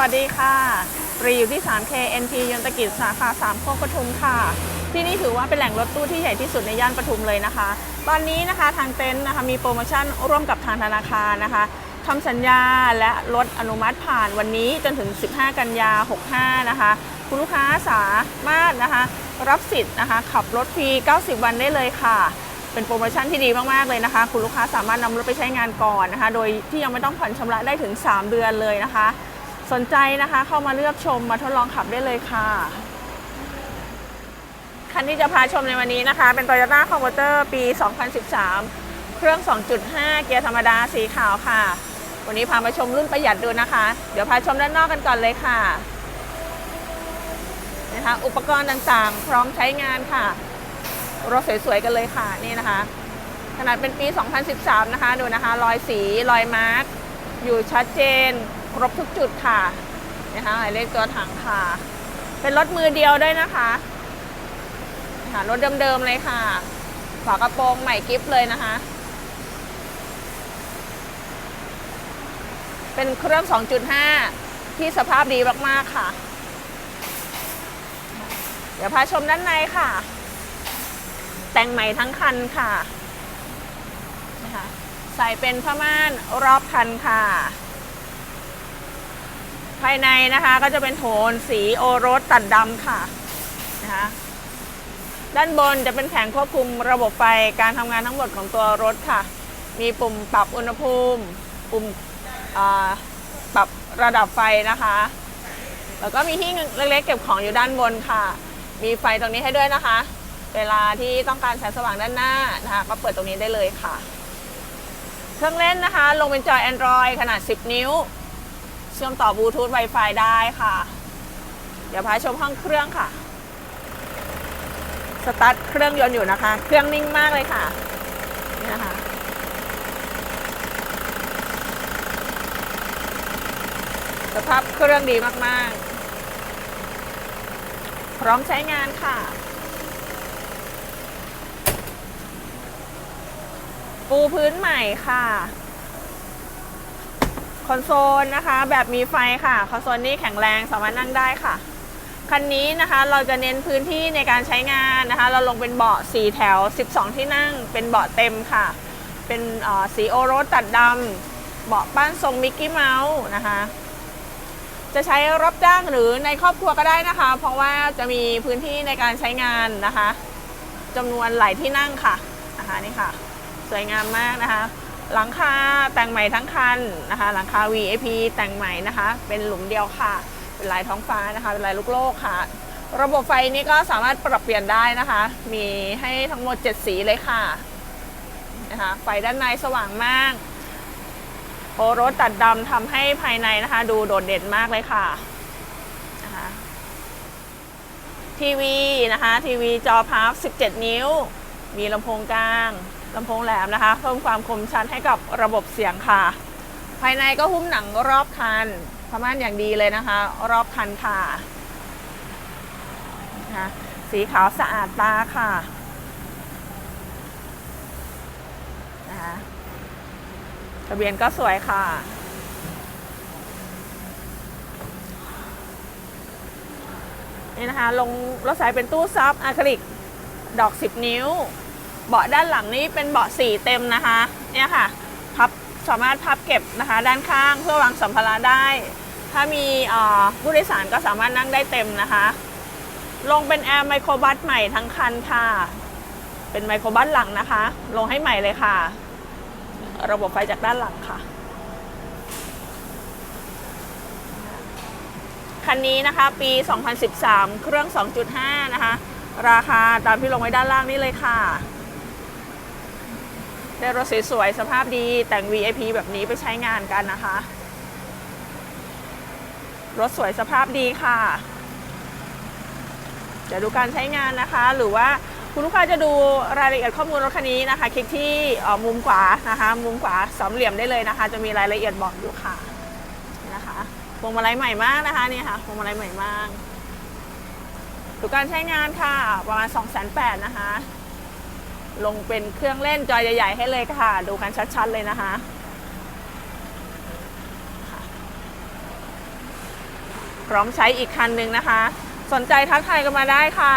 วัสดีค่ะรีอยู่ที่ 3K NT ยนตกิจสาขา3โคกปทุมค่ะ ที่นี่ถือว่าเป็นแหล่งรถตู้ที่ใหญ่ที่สุดในย่านปทุมเลยนะคะ ตอนนี้นะคะทางเต็นท์นะคะมีโปรโมชั่นร่วมกับทางธนาคารนะคะทำสัญญาและลดอนุมัติผ่านวันนี้จนถึง 15 กันยา 65 นะคะ คุณลูกค้าสามารถนะคะ รับสิทธิ์นะคะ ขับรถฟรี 90 วันได้เลยค่ะ เป็นโปรโมชั่นที่ดีมาก ๆ เลยนะคะ คุณลูกค้าสามารถนำรถไปใช้งานก่อนนะคะ โดยที่ยังไม่ต้องผ่อนชำระได้ถึง 3 เดือนเลยนะคะ สนใจนะคะเข้ามาเลือกชมมาทดลองขับได้เลยค่ะ คันที่จะพาชมในวันนี้นะคะ เป็น Toyota Converter ปี 2013 เครื่อง 2.5 เกียร์ธรรมดาสีขาวค่ะ วันนี้พามาชมรุ่นประหยัดดูนะคะ เดี๋ยวพาชมด้านนอกกันก่อนเลยค่ะนะคะอุปกรณ์ต่างๆ พร้อมใช้งานค่ะ รถสวยๆกันเลยค่ะนี่นะคะ ขนาดเป็นปี 2013 นะคะ ดูนะคะ รอยสีรอยมาร์กอยู่ชัดเจน ครบทุกจุดค่ะนะคะหมายเลขตัวถังค่ะ เป็นรถมือเดียวด้วยนะคะค่ะรถเดิมๆเลยค่ะฝากระโปรงใหม่กิฟเลยนะคะ เป็นเครื่อง 2.5 ที่สภาพดีมากๆค่ะ เดี๋ยวพาชมด้านในค่ะ แต่งใหม่ทั้งคันค่ะนะคะใส่เป็นผ้าม่านรอบคันค่ะ ภายในนะคะก็จะเป็นโทนสีโอรสตัดดำค่ะนะคะด้านบนจะเป็นแผงควบคุมระบบไฟการทำงานทั้งหมดของตัวรถค่ะ มีปุ่มปรับอุณหภูมิปุ่มปรับระดับไฟนะคะ แล้วก็มีที่เล็กๆเก็บของอยู่ด้านบนค่ะ มีไฟตรงนี้ให้ด้วยนะคะ เวลาที่ต้องการแสงสว่างด้านหน้านะคะก็เปิดตรงนี้ได้เลยค่ะ เครื่องเล่นนะคะ ลงเป็นจอ Android ขนาด 10 นิ้ว เชื่อมต่อบลูทูธ Wi-Fi ได้ค่ะ เดี๋ยวพาชมห้องเครื่องค่ะ สตาร์ทเครื่องยนต์อยู่นะคะ เครื่องนิ่งมากเลยค่ะ นี่นะคะ สภาพเครื่องดีมาก ๆ พร้อมใช้งานค่ะปูพื้นใหม่ค่ะ คอนโซลนะคะ แบบมีไฟค่ะ คอนโซลนี้แข็งแรงสามารถนั่งได้ค่ะ คันนี้นะคะเราจะเน้นพื้นที่ในการใช้งานนะคะ เราลงเป็นเบาะ4แถว 12 ที่นั่ง เป็นเบาะเต็มค่ะ เป็นสีโอรสตัดดำเบาะป้านทรงมิกกี้เมาส์นะคะจะใช้รับจ้างหรือในครอบครัวก็ได้นะคะ เพราะว่าจะมีพื้นที่ในการใช้งานนะคะจำนวนหลายที่นั่งค่ะนะคะนี่ค่ะ สวยงามมากนะคะ หลังคาแต่งใหม่ทั้งคันนะคะ หลังคา VIP แต่งใหม่นะคะ เป็นหลุมเดียวค่ะ เป็นลายท้องฟ้านะคะ เป็นลายลูกโลกค่ะ ระบบไฟนี้ก็สามารถปรับเปลี่ยนได้นะคะ มีให้ทั้งหมด 7 สีเลยค่ะนะคะ ไฟด้านในสว่างมากโอรสตัดดำทำให้ภายในนะคะ ดูโดดเด่นมากเลยค่ะนะคะทีวีนะคะ ทีวีจอพับ 17 นิ้ว มีลำโพงกลาง ลำโพงแหลมนะคะ เพิ่มความคมชัดให้กับระบบเสียงค่ะ ภายในก็หุ้มหนังรอบคันพม่านอย่างดีเลยนะคะ รอบคันค่ะนะคะสีขาวสะอาดตาค่ะนะคะทะเบียนก็สวยค่ะนี่นะคะลงรถสายเป็นตู้ซับอะคริลิกดอก 10 นิ้ว เบาะด้านหลังนี้เป็นเบาะสี่เต็มนะคะเนี่ยค่ะพับสามารถพับเก็บนะคะ ด้านข้างเพื่อวางสัมภาระได้ ถ้ามีผู้โดยสารก็สามารถนั่งได้เต็มนะคะ ลงเป็นแอร์ไมโครบัสใหม่ทั้งคันค่ะ เป็นไมโครบัสหลังนะคะ ลงให้ใหม่เลยค่ะ ระบบไฟจากด้านหลังค่ะคันนี้นะคะ ปี 2013 เครื่อง 2.5 นะคะ ราคาตามที่ลงไว้ด้านล่างนี่เลยค่ะ ได้รถสวยๆสภาพดีแต่ง VIP แบบนี้ไปใช้งานกันนะคะ รถสวยสภาพดีค่ะ เดี๋ยวดูการใช้งานนะคะ หรือว่าคุณลูกค้าจะดูรายละเอียดข้อมูลรถคันนี้นะคะ คลิกที่มุมขวานะคะ มุมขวาสามเหลี่ยมได้เลยนะคะ จะมีรายละเอียดบอกอยู่ค่ะนี่นะคะพวงมาลัยใหม่มากนะคะนี่ค่ะพวงมาลัยใหม่มากดูการใช้งานค่ะ ประมาณ 2 8 0 0 0นะคะ ลงเป็นเครื่องเล่นจอใหญ่ๆให้เลยค่ะ ดูกันชัดๆเลยนะคะค่ะพร้อมใช้อีกคันหนึ่งนะคะ สนใจทักทายกันมาได้ค่ะ